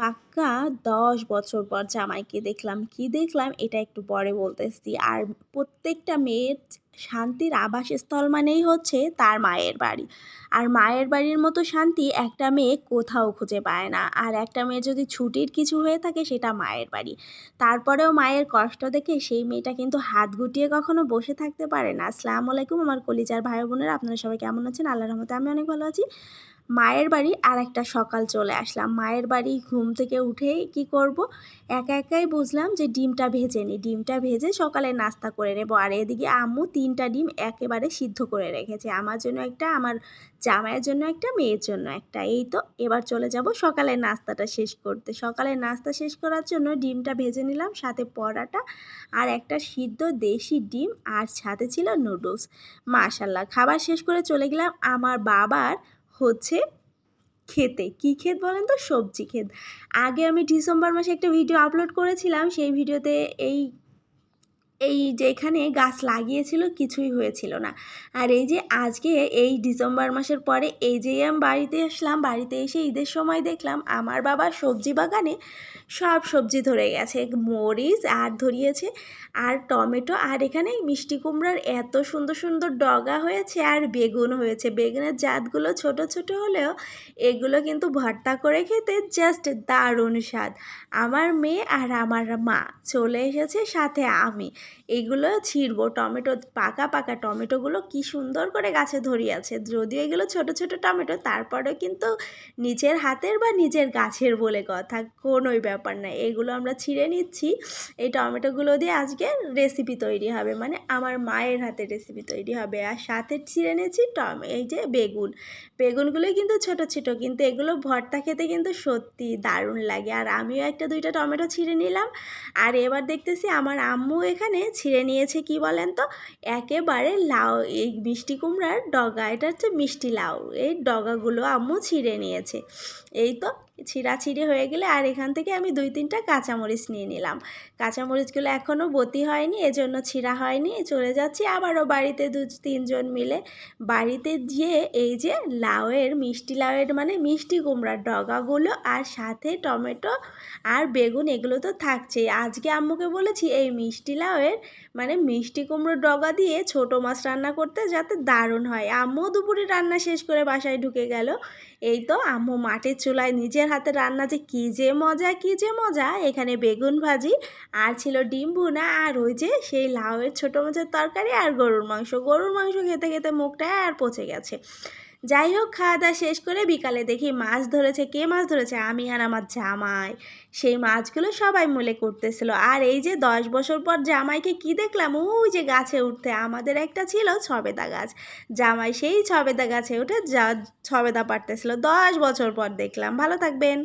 Và পাক্কা দশ বছর পর জামাইকে দেখলাম। কি দেখলাম? এটা একটু পরে বলতেছি। আর প্রত্যেকটা মেয়ের শান্তির আবাসস্থল মানেই হচ্ছে তার মায়ের বাড়ি। আর মায়ের বাড়ির মতো শান্তি একটা মেয়ে কোথাও খুঁজে পায় না। আর একটা মেয়ে যদি ছুটির কিছু হয়ে থাকে, সেটা মায়ের বাড়ি। তারপরেও মায়ের কষ্ট দেখে সেই মেয়েটা কিন্তু হাত গুটিয়ে কখনো বসে থাকতে পারে না। আসসালামু আলাইকুম, আমার কলিজার ভাই বোনেরা, আপনারা সবাই কেমন আছেন? আল্লাহ রহমতে আমি অনেক ভালো আছি। মায়ের বাড়ি আর একটা সকাল চলে আসলাম। মায়ের বাড়ি ঘুম থেকে উঠেই কি করব? একা একাই বুঝলাম যে ডিমটা ভেজে নিই ডিমটা ভেজে সকালে নাস্তা করে নেব। আর এদিকে আম্মু তিনটা ডিম একেবারে সিদ্ধ করে রেখেছে। আমার জন্য একটা, আমার জামাইয়ের জন্য একটা, মেয়ের জন্য একটা। এই তো, এবার চলে যাব সকালের নাস্তাটা শেষ করতে। সকালের নাস্তা শেষ করার জন্য ডিমটা ভেজে নিলাম, সাথে পরাটা আর একটা সিদ্ধ দেশি ডিম আর সাথে ছিল নুডলস। মাশাল্লাহ খাবার শেষ করে চলে গেলাম। আমার বাবার হচ্ছে খেতে? কী ক্ষেত বলেন তো? সবজি ক্ষেত। আগে আমি ডিসেম্বর মাসে একটা ভিডিও আপলোড করেছিলাম, সেই ভিডিওতে এই এই যেখানে গাছ লাগিয়েছিল কিছুই হয়েছিল না। আর এই যে আজকে এই ডিসেম্বর মাসের পরে এই যে আমি বাড়িতে আসলাম, বাড়িতে এসে ঈদের সময় দেখলাম আমার বাবা সবজি বাগানে সব সবজি ধরে গেছে। মরিচ আর ধরিয়েছে, আর টমেটো, আর এখানে মিষ্টি কুমড়ার এত সুন্দর সুন্দর ডগা হয়েছে আর বেগুন হয়েছে। বেগুনের জাতগুলো ছোট ছোট হলেও এগুলো কিন্তু ভর্তা করে খেতে জাস্ট দারুণ স্বাদ। আমার মেয়ে আর আমার মা চলে এসেছে সাথে আমি। এগুলো ছিঁড়বো, টমেটো, পাকা পাকা টমেটোগুলো কি সুন্দর করে গাছে ধরিয়েছে। যদিও এগুলো ছোট ছোট টমেটো, তারপরেও কিন্তু নিজের হাতের বা নিজের গাছের বলে কথা, কোনোই ব্যাপার না। এগুলো আমরা ছিঁড়ে নিচ্ছি। এই টমেটোগুলো দিয়ে আজকে রেসিপি তৈরি হবে মানে আমার মায়ের হাতে রেসিপি তৈরি হবে। আর সাথে ছিঁড়ে নিয়েছি টম, এই যে বেগুন। বেগুনগুলোই কিন্তু ছোট ছোট, কিন্তু এগুলো ভর্তা খেতে কিন্তু সত্যি দারুণ লাগে। আর আমিও একটা, দুইটা টমেটো ছিঁড়ে নিলাম। আর এবার দেখতেছি আমার আম্মু এখানে ছিঁড়ে নিয়েছে, কি বলেন তো? একেবারে লাউ, এই মিষ্টি কুমড়ার ডগা, এটা হচ্ছে মিষ্টি লাউ, এই ডগাগুলো আম্মু ছিঁড়ে নিয়েছে। এই তো ছিঁড়াছিঁড়ি হয়ে গেলে আর এখান থেকে আমি দুই তিনটা কাঁচামরিচ নিয়ে নিলাম। কাঁচামরিচগুলো এখনও বতি হয়নি, এজন্য ছিঁড়া হয়নি, চলে যাচ্ছি আবারও বাড়িতে দু তিনজন মিলে। বাড়িতে গিয়ে এই যে লাউয়ের, মিষ্টি লাউয়ের মানে মিষ্টি কুমড়ার ডগাগুলো আর সাথে টমেটো আর বেগুন, এগুলো তো থাকছেই। আজকে আম্মুকে বলেছি, এই মিষ্টি লাউয়ের মানে মিষ্টি কুমড়োর ডগা দিয়ে ছোট মাছ রান্না করতে যাতে দারুণ হয়। আম্মু দুপুরে রান্না শেষ করে বাসায় ঢুকে গেল। এই তো আম্মু মাটির চুলায় নিজের হাতে রান্না যে কী যে মজা, কী যে মজা। এখানে বেগুন ভাজি, আর ছিল ডিম ভুনা, আর ওই যে সেই লাউয়ের ছোটো মাছের তরকারি, আর গরুর মাংস। গরুর মাংস খেতে খেতে মুখটা আর পচে গেছে। যাই হোক খাওয়া দাওয়া শেষ করে বিকালে দেখি মাছ ধরেছে, কে মাছ ধরেছে? আমি আর আমার জামাই। সেই মাছগুলো সবাই মূলে করতেছিল। আর এই যে দশ বছর পর জামাইকে কি দেখলাম? ওই যে গাছে উঠতে। আমাদের একটা ছিল ছবেদা গাছ। জামাই সেই ছবেদা গাছে উঠে যা ছবেদা পারতেছিল দশ বছর পর দেখলাম। ভালো থাকবেন।